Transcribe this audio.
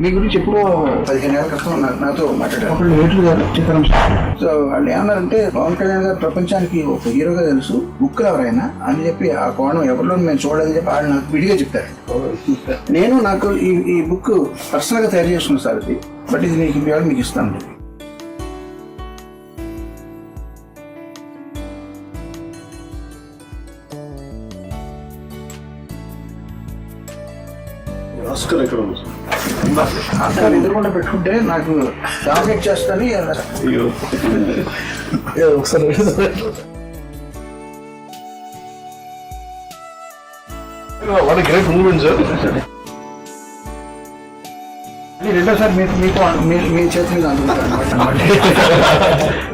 మీ గురించి ఎప్పుడో పదిహేను ఏళ్ళ క్రితం నాతో మాట్లాడారు. అప్పుడు ఏట్లు గారు చిత్రం సో వాళ్ళు ఏమన్నారంటే పవన్ కళ్యాణ్ గారు ప్రపంచానికి ఒక హీరోగా తెలుసు బుక్ ఎవరైనా అని చెప్పి ఆ కోణం ఎవరిలో మేము చూడదని చెప్పి వాళ్ళు నాకు విడిగా చెప్తారు నేను నాకు ఈ ఈ బుక్ పర్సనల్గా తయారు చేసుకున్నాను సార్ ఇది బట్ ఇది మీకు ఇవాళ మీకు ఇస్తాను. ఆస్కర్ ఎక్కడ ఉంది అక్కడ ఎదురుకుండా పెట్టుకుంటే నాకు డామినేట్ చేస్తాను ఒకసారి వాట్ గ్రేట్ మూమెంట్ సార్. రెండోసారి మీకు మీకు మీ మీ చేతి మీద అందుకుంటాను